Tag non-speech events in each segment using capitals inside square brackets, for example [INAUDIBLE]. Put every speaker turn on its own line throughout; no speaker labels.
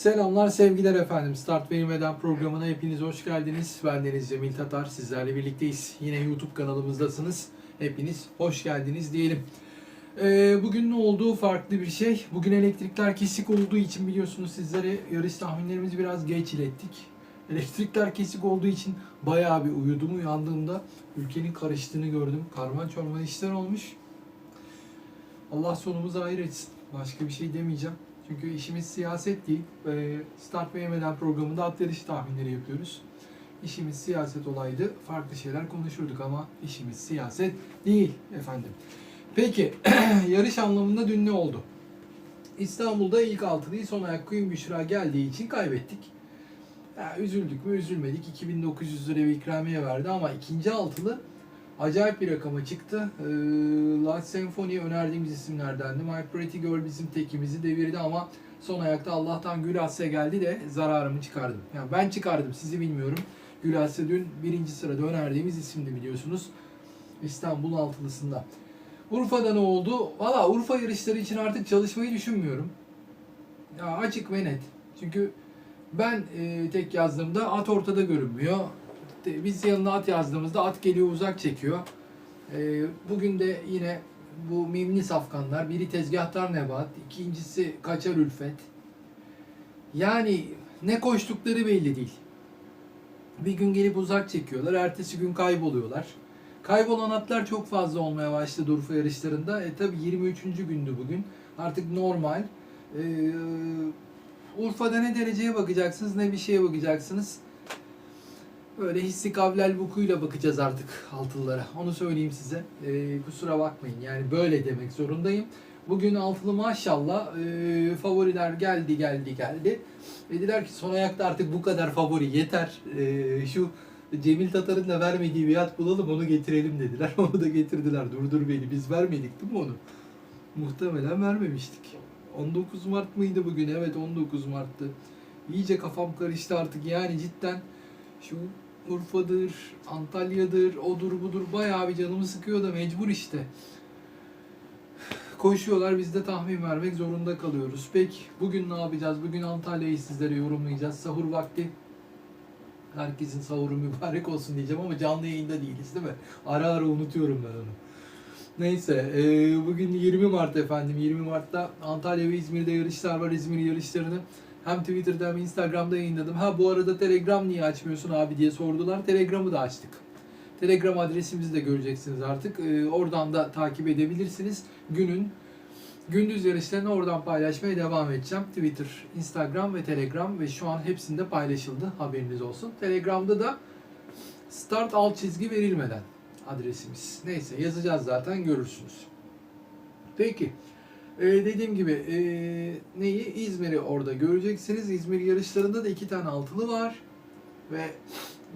Selamlar, sevgiler efendim. Start Verilmeden programına hepiniz hoş geldiniz. Ben Deniz Cemil Tatar, sizlerle birlikteyiz. Yine YouTube kanalımızdasınız. Hepiniz hoş geldiniz diyelim. Ee, bugün ne oldu? Farklı bir şey. Bugün elektrikler kesik olduğu için biliyorsunuz sizlere yarış tahminlerimizi biraz geç ilettik. Elektrikler kesik olduğu için bayağı bir uyudum. Uyandığımda ülkenin karıştığını gördüm. Karman çorman işler olmuş. Allah sonumuzu hayır etsin. Başka bir şey demeyeceğim. Çünkü işimiz siyaset değil. Ee, Start ve programında at yarışı tahminleri yapıyoruz. İşimiz siyaset olaydı. Farklı şeyler konuşurduk ama işimiz siyaset değil efendim. Peki [CLEARS THROAT] yarış anlamında dün ne oldu? İstanbul'da ilk altılıyı son ayak Queen Büşra geldiği için kaybettik. Ya, üzüldük mü üzülmedik. 2900 lira bir ikramiye verdi ama ikinci altılı acayip bir rakama çıktı. Ee, Last Symphony önerdiğimiz isimlerdendi. My Pretty Girl bizim tekimizi devirdi ama son ayakta Allah'tan Gül Asya geldi de zararımı çıkardım. Yani ben çıkardım sizi bilmiyorum. Gül Asya dün birinci sırada önerdiğimiz isimdi biliyorsunuz. İstanbul altılısında. Urfa'da ne oldu? Valla Urfa yarışları için artık çalışmayı düşünmüyorum. Ya açık ve net. Çünkü ben e, tek yazdığımda at ortada görünmüyor. De- Biz yanına at yazdığımızda at geliyor uzak çekiyor. E, bugün de yine bu mimli safkanlar. Biri tezgahtar Nebat, ikincisi Kaçar Ülfet. Yani ne koştukları belli değil. Bir gün gelip uzak çekiyorlar, ertesi gün kayboluyorlar. Kaybolan atlar çok fazla olmaya başladı Urfa yarışlarında. E tabi 23. gündü bugün. Artık normal. Ee, Urfa'da ne dereceye bakacaksınız ne bir şeye bakacaksınız. Böyle hissi kavlel vukuyla bakacağız artık altılılara. Onu söyleyeyim size. Ee, kusura bakmayın yani böyle demek zorundayım. Bugün altılı maşallah e, favoriler geldi geldi geldi. Dediler ki son ayakta artık bu kadar favori yeter. E, şu Cemil Tatar'ın da vermediği bir at bulalım onu getirelim dediler. [LAUGHS] Onu da getirdiler. Durdur beni. Biz vermedik değil mi onu? Muhtemelen vermemiştik. 19 Mart mıydı bugün? Evet 19 Mart'tı. İyice kafam karıştı artık. Yani cidden şu Urfa'dır, Antalya'dır, odur budur bayağı bir canımı sıkıyor da mecbur işte. Koşuyorlar biz de tahmin vermek zorunda kalıyoruz. Peki bugün ne yapacağız? Bugün Antalya'yı sizlere yorumlayacağız. Sahur vakti. Herkesin sahuru mübarek olsun diyeceğim ama canlı yayında değiliz değil mi? Ara ara unutuyorum ben onu. Neyse e, bugün 20 Mart efendim. 20 Mart'ta Antalya ve İzmir'de yarışlar var. İzmir yarışlarını hem Twitter'da hem Instagram'da yayınladım. Ha bu arada Telegram niye açmıyorsun abi diye sordular. Telegram'ı da açtık. Telegram adresimizi de göreceksiniz artık. E, oradan da takip edebilirsiniz. Günün gündüz yarışlarını oradan paylaşmaya devam edeceğim. Twitter, Instagram ve Telegram ve şu an hepsinde paylaşıldı. Haberiniz olsun. Telegram'da da start alt çizgi verilmeden adresimiz. Neyse yazacağız zaten görürsünüz. Peki. Ee, dediğim gibi ee, neyi? İzmir'i orada göreceksiniz. İzmir yarışlarında da iki tane altılı var. Ve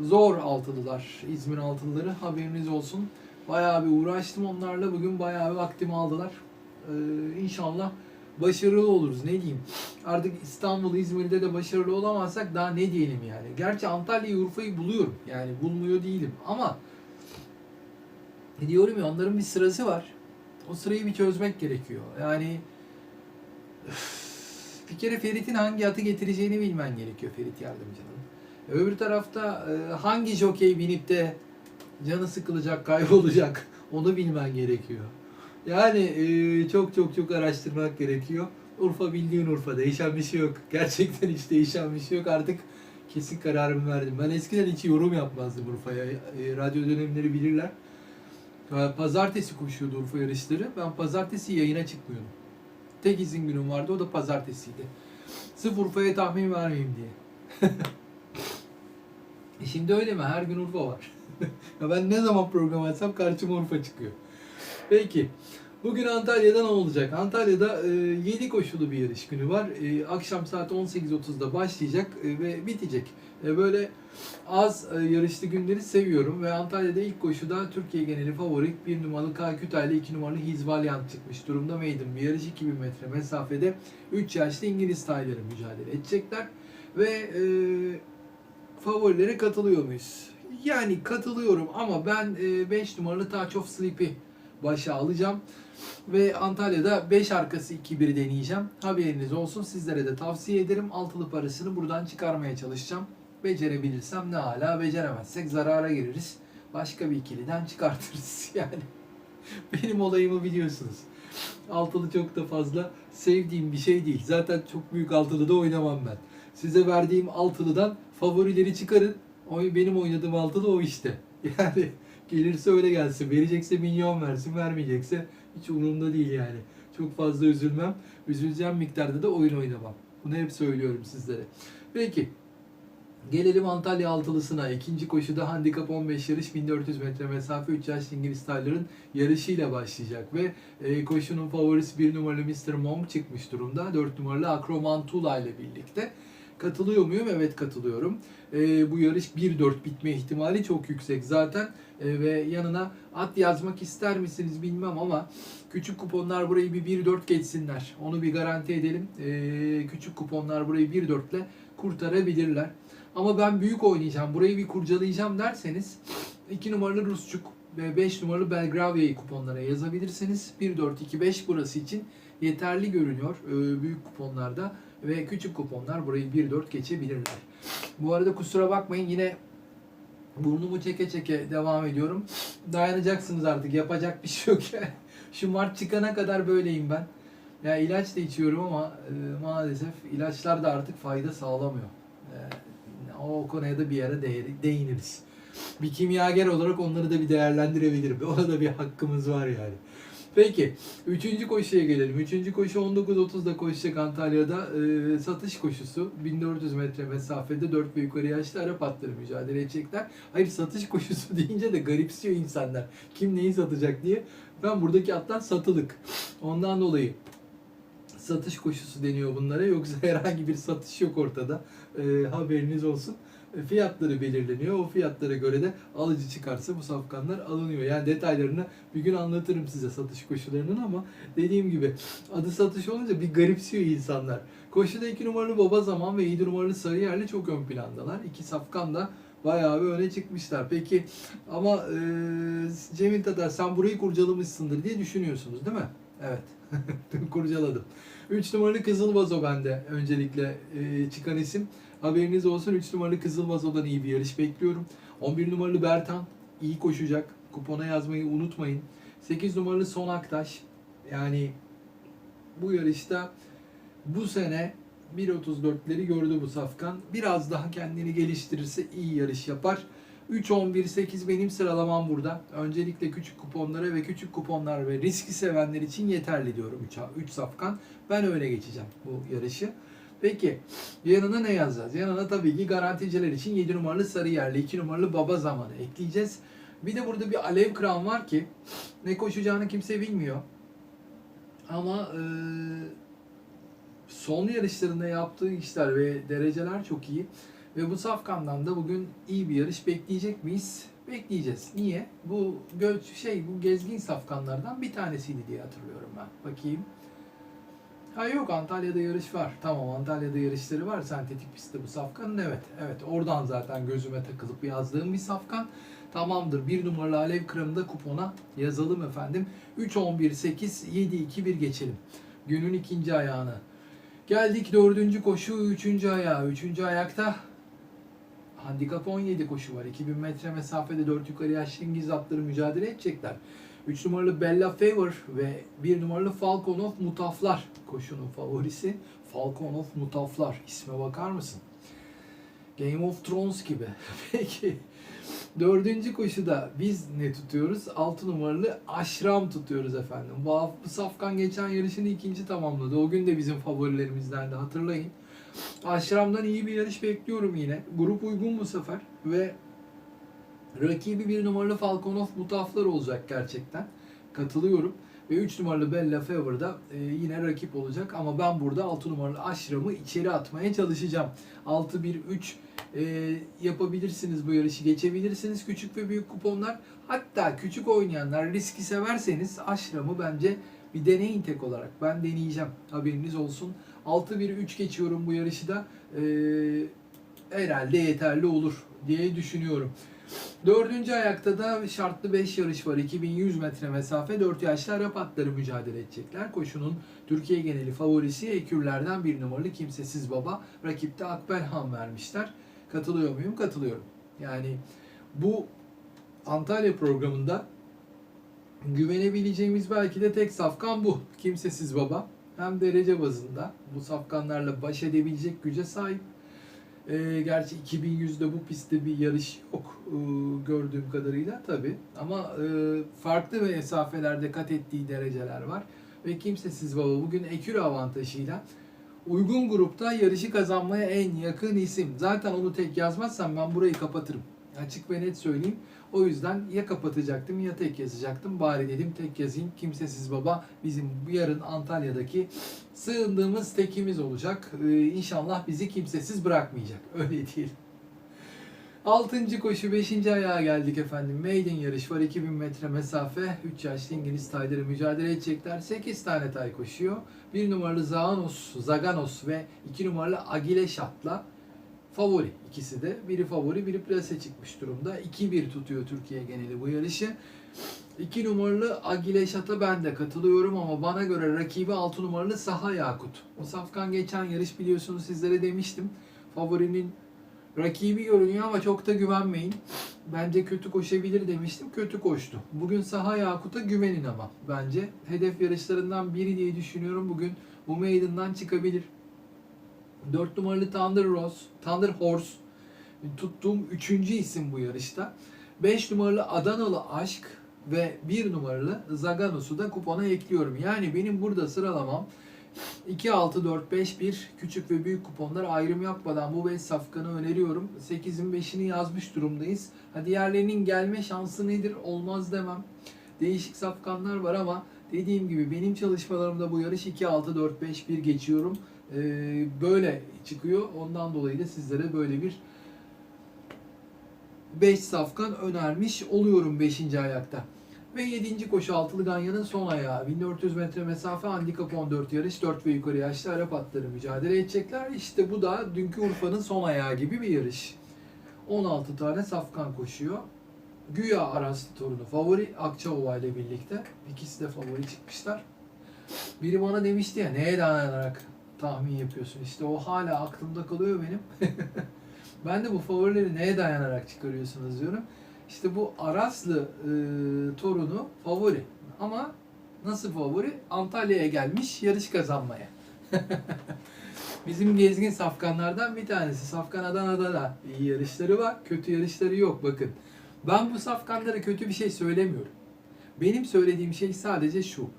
zor altılılar. İzmir altılıları haberiniz olsun. Bayağı bir uğraştım onlarla. Bugün bayağı bir vaktimi aldılar. Ee, inşallah başarılı oluruz. Ne diyeyim? Artık İstanbul, İzmir'de de başarılı olamazsak daha ne diyelim yani. Gerçi Antalya'yı, Urfa'yı buluyorum. Yani bulmuyor değilim. Ama diyorum ya onların bir sırası var. O sırayı bir çözmek gerekiyor. Yani bir kere Ferit'in hangi atı getireceğini bilmen gerekiyor Ferit yardımcının. Öbür tarafta e, hangi jokey binip de canı sıkılacak, kaybolacak [LAUGHS] onu bilmen gerekiyor. Yani e, çok çok çok araştırmak gerekiyor. Urfa bildiğin Urfa. Değişen bir şey yok. Gerçekten hiç değişen bir şey yok. Artık kesin kararımı verdim. Ben eskiden hiç yorum yapmazdım Urfa'ya. E, radyo dönemleri bilirler. Pazartesi koşuyordu Urfa yarışları. Ben pazartesi yayına çıkmıyordum. Tek izin günüm vardı o da pazartesiydi. Sırf Urfa'ya tahmin vermeyeyim diye. [LAUGHS] e şimdi öyle mi? Her gün Urfa var. [LAUGHS] ya ben ne zaman program açsam karşıma Urfa çıkıyor. Peki. Bugün Antalya'da ne olacak? Antalya'da e, 7 koşulu bir yarış günü var. E, akşam saat 18.30'da başlayacak e, ve bitecek. E, böyle az e, yarışlı günleri seviyorum ve Antalya'da ilk koşuda Türkiye geneli favori 1 numaralı Kalküta ile 2 numaralı Hizvalyant çıkmış durumda. Maiden bir yarış 2000 metre mesafede 3 yaşlı İngiliz tayları mücadele edecekler ve e, favorilere katılıyor muyuz? Yani katılıyorum ama ben 5 numaralı Touch of Sleep'i başa alacağım. Ve Antalya'da 5 arkası 2-1 deneyeceğim. Haberiniz olsun. Sizlere de tavsiye ederim. Altılı parasını buradan çıkarmaya çalışacağım. Becerebilirsem ne hala beceremezsek zarara gireriz. Başka bir ikiliden çıkartırız [LAUGHS] yani. Benim olayımı biliyorsunuz. Altılı çok da fazla sevdiğim bir şey değil. Zaten çok büyük altılı da oynamam ben. Size verdiğim altılıdan favorileri çıkarın. O benim oynadığım altılı o işte. [LAUGHS] Yani gelirse öyle gelsin. Verecekse milyon versin, vermeyecekse hiç umurumda değil yani. Çok fazla üzülmem. Üzüleceğim miktarda da oyun oynamam. Bunu hep söylüyorum sizlere. Peki. Gelelim Antalya altılısına. İkinci koşuda handikap 15 yarış 1400 metre mesafe 3 yaşlı İngiliz tayların yarışıyla başlayacak ve e, koşunun favorisi 1 numaralı Mr. Monk çıkmış durumda. 4 numaralı Akromantula ile birlikte. Katılıyor muyum? Evet katılıyorum. E, bu yarış 1-4 bitme ihtimali çok yüksek zaten. E, ve yanına at yazmak ister misiniz bilmem ama küçük kuponlar burayı bir 1-4 geçsinler. Onu bir garanti edelim. E, küçük kuponlar burayı 1-4 ile kurtarabilirler. Ama ben büyük oynayacağım, burayı bir kurcalayacağım derseniz 2 numaralı Rusçuk ve 5 numaralı Belgravia'yı kuponlara yazabilirsiniz. 1-4-2-5 burası için yeterli görünüyor e, büyük kuponlarda ve küçük kuponlar burayı 1-4 geçebilirler. Bu arada kusura bakmayın yine burnumu çeke çeke devam ediyorum. Dayanacaksınız artık yapacak bir şey yok. [LAUGHS] Şu Mart çıkana kadar böyleyim ben. Ya ilaç da içiyorum ama e, maalesef ilaçlar da artık fayda sağlamıyor. O konuya da bir değ- değiniriz. Bir kimyager olarak onları da bir değerlendirebilirim. [LAUGHS] Ona da bir hakkımız var yani. Peki, üçüncü koşuya gelelim. Üçüncü koşu 19.30'da koşacak Antalya'da e, satış koşusu. 1400 metre mesafede 4 ve yukarı yaşlı Arap atları mücadele edecekler. Hayır satış koşusu [LAUGHS] deyince de garipsiyor insanlar. Kim neyi satacak diye. Ben buradaki atlar satılık. Ondan dolayı satış koşusu deniyor bunlara. Yoksa [LAUGHS] herhangi bir satış yok ortada. E, haberiniz olsun. E, Fiyatları belirleniyor. O fiyatlara göre de alıcı çıkarsa bu safkanlar alınıyor. Yani detaylarını bir gün anlatırım size satış koşularının ama dediğim gibi adı satış olunca bir garipsiyor insanlar. Koşuda 2 numaralı Baba Zaman ve 7 numaralı Sarıyerli çok ön plandalar. İki safkan da bayağı bir öne çıkmışlar. Peki ama e, Cemil Tatar sen burayı kurcalamışsındır diye düşünüyorsunuz değil mi? Evet. [LAUGHS] Kurcaladım. 3 numaralı Kızıl Vazo bende öncelikle e, çıkan isim. Haberiniz olsun 3 numaralı Kızıl Vazo'dan iyi bir yarış bekliyorum. 11 numaralı Bertan iyi koşacak. Kupona yazmayı unutmayın. 8 numaralı Son Aktaş. Yani bu yarışta bu sene 1.34'leri gördü bu safkan. Biraz daha kendini geliştirirse iyi yarış yapar. 3, 11, 8 benim sıralamam burada. Öncelikle küçük kuponlara ve küçük kuponlar ve riski sevenler için yeterli diyorum 3, 3 safkan. Ben öyle geçeceğim bu yarışı. Peki yanına ne yazacağız? Yanına tabii ki garanticiler için 7 numaralı Sarıyerli, 2 numaralı Baba Zamanı ekleyeceğiz. Bir de burada bir alev kran var ki ne koşacağını kimse bilmiyor. Ama eee, son yarışlarında yaptığı işler ve dereceler çok iyi. Ve bu safkandan da bugün iyi bir yarış bekleyecek miyiz? Bekleyeceğiz. Niye? Bu göç şey bu gezgin safkanlardan bir tanesiydi diye hatırlıyorum ben. Bakayım. Ha yok Antalya'da yarış var. Tamam Antalya'da yarışları var. Sentetik pistte bu safkanın evet. Evet oradan zaten gözüme takılıp yazdığım bir safkan. Tamamdır. Bir numaralı alev kramı da kupona yazalım efendim. 3, 11, 8, 7, 2, 1 geçelim. Günün ikinci ayağına. Geldik dördüncü koşu, üçüncü ayağı. Üçüncü ayakta handikap 17 koşu var. 2000 metre mesafede 4 yukarı yaşlı İngiliz atları mücadele edecekler. 3 numaralı Bella Favor ve 1 numaralı Falcon of Mutaflar koşunun favorisi. Falcon of Mutaflar. İsme bakar mısın? Game of Thrones gibi. [LAUGHS] Peki. Dördüncü koşuda biz ne tutuyoruz? 6 numaralı Aşram tutuyoruz efendim. Bu, Safkan geçen yarışını ikinci tamamladı. O gün de bizim favorilerimizden de hatırlayın. Aşram'dan iyi bir yarış bekliyorum yine. Grup uygun bu sefer ve rakibi bir numaralı Falconov Mutaflar olacak gerçekten. Katılıyorum. Ve 3 numaralı Bella Favor da e, yine rakip olacak ama ben burada 6 numaralı Aşram'ı içeri atmaya çalışacağım. 6-1-3 e, yapabilirsiniz bu yarışı geçebilirsiniz küçük ve büyük kuponlar. Hatta küçük oynayanlar riski severseniz Aşram'ı bence bir deneyin tek olarak. Ben deneyeceğim. Haberiniz olsun. 6-1-3 geçiyorum bu yarışı da. E, herhalde yeterli olur diye düşünüyorum. Dördüncü ayakta da şartlı 5 yarış var. 2100 metre mesafe 4 yaşlı Arap atları mücadele edecekler. Koşunun Türkiye geneli favorisi Ekürlerden bir numaralı Kimsesiz Baba. Rakipte Akbelhan vermişler. Katılıyor muyum? Katılıyorum. Yani bu Antalya programında güvenebileceğimiz belki de tek safkan bu. Kimsesiz Baba. Hem derece bazında bu safkanlarla baş edebilecek güce sahip. Ee, gerçi 2100'de bu pistte bir yarış yok ee, gördüğüm kadarıyla tabi ama e, farklı mesafelerde kat ettiği dereceler var ve kimsesiz baba bugün ekür avantajıyla uygun grupta yarışı kazanmaya en yakın isim. Zaten onu tek yazmazsam ben burayı kapatırım. Açık ve net söyleyeyim. O yüzden ya kapatacaktım ya tek yazacaktım. Bari dedim tek yazayım. Kimsesiz baba bizim yarın Antalya'daki sığındığımız tekimiz olacak. Ee, inşallah bizi kimsesiz bırakmayacak. [LAUGHS] Öyle diyelim. Altıncı koşu, beşinci ayağa geldik efendim. Maiden yarış var. 2000 metre mesafe. 3 yaşlı İngiliz tayları mücadele edecekler. 8 tane tay koşuyor. 1 numaralı Zaganos, Zaganos ve 2 numaralı Agile Şat'la favori ikisi de. Biri favori, biri plase çıkmış durumda. 2-1 tutuyor Türkiye geneli bu yarışı. 2 numaralı Agile Şat'a ben de katılıyorum ama bana göre rakibi 6 numaralı Saha Yakut. O Safkan geçen yarış biliyorsunuz sizlere demiştim. Favorinin rakibi görünüyor ama çok da güvenmeyin. Bence kötü koşabilir demiştim. Kötü koştu. Bugün Saha Yakut'a güvenin ama bence. Hedef yarışlarından biri diye düşünüyorum. Bugün bu meydandan çıkabilir. 4 numaralı Thunder Rose, Thunder Horse tuttuğum 3. isim bu yarışta. 5 numaralı Adanalı Aşk ve 1 numaralı Zaganos'u da kupona ekliyorum. Yani benim burada sıralamam 2, 6, 4, 5, 1 küçük ve büyük kuponlar ayrım yapmadan bu 5 safkanı öneriyorum. 8'in 5'ini yazmış durumdayız. Ha diğerlerinin gelme şansı nedir olmaz demem. Değişik safkanlar var ama dediğim gibi benim çalışmalarımda bu yarış 2, 6, 4, 5, 1 geçiyorum. Ee, böyle çıkıyor. Ondan dolayı da sizlere böyle bir 5 safkan önermiş oluyorum 5. ayakta. Ve 7. koşu altılı Ganya'nın son ayağı. 1400 metre mesafe handikap 14 yarış. 4 ve yukarı yaşlı Arap atları mücadele edecekler. İşte bu da dünkü Urfa'nın son ayağı gibi bir yarış. 16 tane safkan koşuyor. Güya Araslı torunu favori Akçaova ile birlikte. İkisi de favori çıkmışlar. Biri bana demişti ya neye dayanarak tahmin yapıyorsun? İşte o hala aklımda kalıyor benim. [LAUGHS] ben de bu favorileri neye dayanarak çıkarıyorsunuz diyorum. İşte bu Araslı e, torunu favori. Ama nasıl favori? Antalya'ya gelmiş yarış kazanmaya. [LAUGHS] Bizim gezgin safkanlardan bir tanesi. Safkan Adana'da da iyi yarışları var. Kötü yarışları yok bakın. Ben bu safkanlara kötü bir şey söylemiyorum. Benim söylediğim şey sadece şu.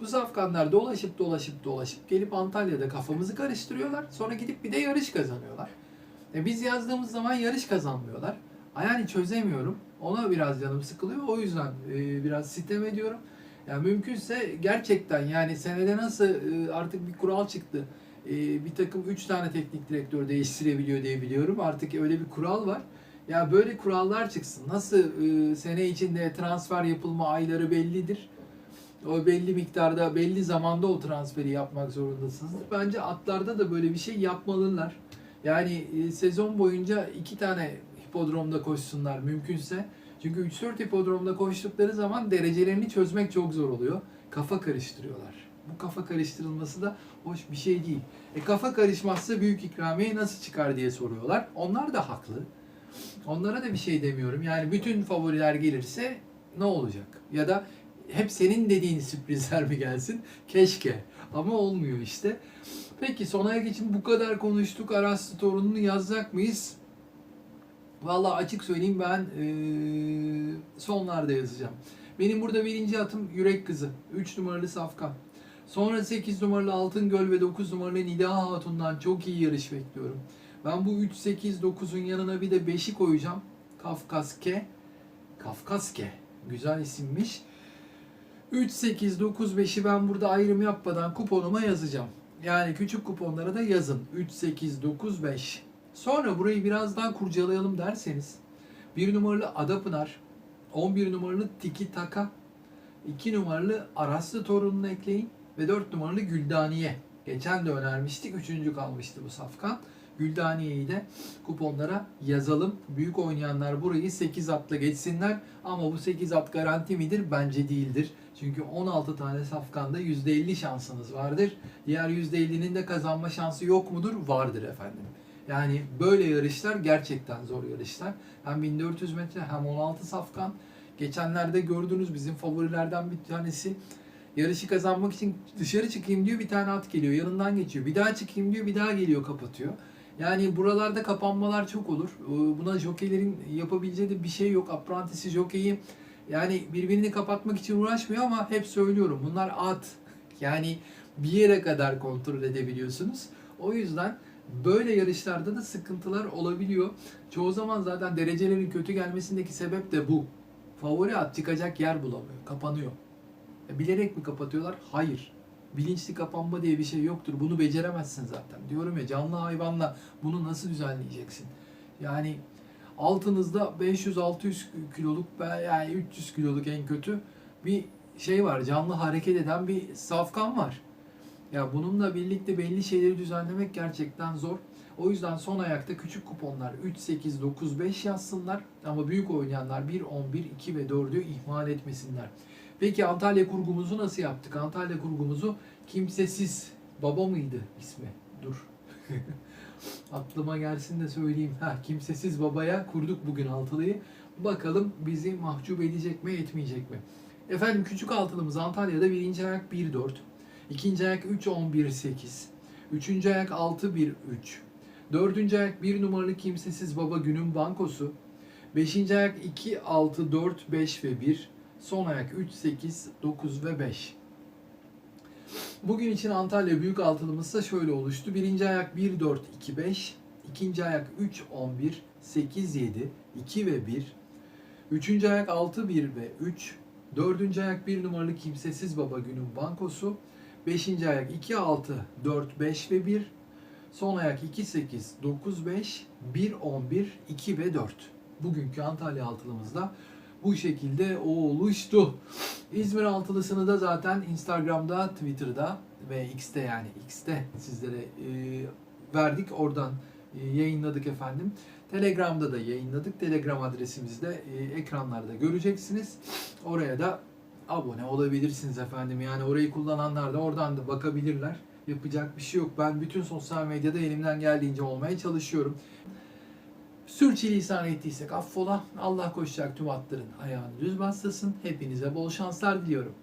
Bu safkanlar dolaşıp dolaşıp dolaşıp gelip Antalya'da kafamızı karıştırıyorlar. Sonra gidip bir de yarış kazanıyorlar. E biz yazdığımız zaman yarış kazanmıyorlar. Yani çözemiyorum. Ona biraz canım sıkılıyor. O yüzden e, biraz sitem ediyorum. Yani mümkünse gerçekten yani senede nasıl e, artık bir kural çıktı. E, bir takım 3 tane teknik direktör değiştirebiliyor diye biliyorum. Artık öyle bir kural var. Ya böyle kurallar çıksın. Nasıl e, sene içinde transfer yapılma ayları bellidir. O belli miktarda, belli zamanda o transferi yapmak zorundasınız. Bence atlarda da böyle bir şey yapmalılar. Yani e, sezon boyunca iki tane hipodromda koşsunlar mümkünse. Çünkü 3-4 hipodromda koştukları zaman derecelerini çözmek çok zor oluyor. Kafa karıştırıyorlar. Bu kafa karıştırılması da hoş bir şey değil. E kafa karışmazsa büyük ikramiye nasıl çıkar diye soruyorlar. Onlar da haklı. Onlara da bir şey demiyorum. Yani bütün favoriler gelirse ne olacak? Ya da hep senin dediğin sürprizler mi gelsin? Keşke. Ama olmuyor işte. Peki son ayak için bu kadar konuştuk. Araslı torununu yazacak mıyız? Vallahi açık söyleyeyim ben eee, sonlarda yazacağım. Benim burada birinci atım Yürek Kızı. 3 numaralı Safkan. Sonra 8 numaralı Altın Göl ve 9 numaralı Nida Hatun'dan çok iyi yarış bekliyorum. Ben bu 3, 8, 9'un yanına bir de 5'i koyacağım. Kafkaske. Kafkaske. Güzel isimmiş. 3, 8, 9, 5'i ben burada ayrım yapmadan kuponuma yazacağım. Yani küçük kuponlara da yazın. 3, 8, 9, 5. Sonra burayı biraz daha kurcalayalım derseniz. 1 numaralı Adapınar, 11 numaralı Tiki Taka, 2 numaralı Araslı torununu ekleyin ve 4 numaralı Güldaniye. Geçen de önermiştik. Üçüncü kalmıştı bu safkan. Güldaniye'yi de kuponlara yazalım. Büyük oynayanlar burayı 8 atla geçsinler. Ama bu 8 at garanti midir? Bence değildir. Çünkü 16 tane safkanda %50 şansınız vardır. Diğer %50'nin de kazanma şansı yok mudur? Vardır efendim. Yani böyle yarışlar gerçekten zor yarışlar. Hem 1400 metre hem 16 safkan. Geçenlerde gördünüz bizim favorilerden bir tanesi. Yarışı kazanmak için dışarı çıkayım diyor bir tane at geliyor yanından geçiyor. Bir daha çıkayım diyor bir daha geliyor kapatıyor. Yani buralarda kapanmalar çok olur. Ee, Buna jokeylerin yapabileceği de bir şey yok. Aprantisi jokeyi yani birbirini kapatmak için uğraşmıyor ama hep söylüyorum bunlar at. [LAUGHS] Yani bir yere kadar kontrol edebiliyorsunuz. O yüzden böyle yarışlarda da sıkıntılar olabiliyor. Çoğu zaman zaten derecelerin kötü gelmesindeki sebep de bu. Favori at çıkacak yer bulamıyor, kapanıyor. E, Bilerek mi kapatıyorlar? Hayır. Bilinçli kapanma diye bir şey yoktur. Bunu beceremezsin zaten. Diyorum ya canlı hayvanla bunu nasıl düzenleyeceksin? Yani altınızda 500-600 kiloluk yani 300 kiloluk en kötü bir şey var. Canlı hareket eden bir safkan var. Ya bununla birlikte belli şeyleri düzenlemek gerçekten zor. O yüzden son ayakta küçük kuponlar 3, 8, 9, 5 yazsınlar. Ama büyük oynayanlar 1, 11, 2 ve 4'ü ihmal etmesinler. Peki Antalya kurgumuzu nasıl yaptık? Antalya kurgumuzu kimsesiz baba mıydı ismi? Dur. [LAUGHS] Aklıma gelsin de söyleyeyim. Ha, kimsesiz babaya kurduk bugün altılıyı. Bakalım bizi mahcup edecek mi etmeyecek mi? Efendim küçük altılımız Antalya'da birinci ayak 1-4. ikinci ayak 3-11-8. Üçüncü ayak 6-1-3. Dördüncü ayak 1 numaralı kimsesiz baba günün bankosu. Beşinci ayak 2, 6, 4, 5 ve 1. Son ayak 3, 8, 9 ve 5. Bugün için Antalya büyük altılımız da şöyle oluştu. Birinci ayak 1, 4, 2, 5. İkinci ayak 3, 11, 8, 7, 2 ve 1. Üçüncü ayak 6, 1 ve 3. Dördüncü ayak 1 numaralı kimsesiz baba günün bankosu. Beşinci ayak 2, 6, 4, 5 ve 1. Son ayak 2, 8, 9, 5, 1, 11, 2 ve 4. Bugünkü Antalya altılımızda bu şekilde oluştu. İzmir altılısını da zaten Instagram'da, Twitter'da ve X'te yani X'te sizlere e, verdik. Oradan e, yayınladık efendim. Telegram'da da yayınladık. Telegram adresimizi de e, ekranlarda göreceksiniz. Oraya da abone olabilirsiniz efendim. Yani orayı kullananlar da oradan da bakabilirler. Yapacak bir şey yok. Ben bütün sosyal medyada elimden geldiğince olmaya çalışıyorum. Sürçülisan ettiysek affola. Allah koşacak tüm atların ayağını düz bastırsın. Hepinize bol şanslar diliyorum.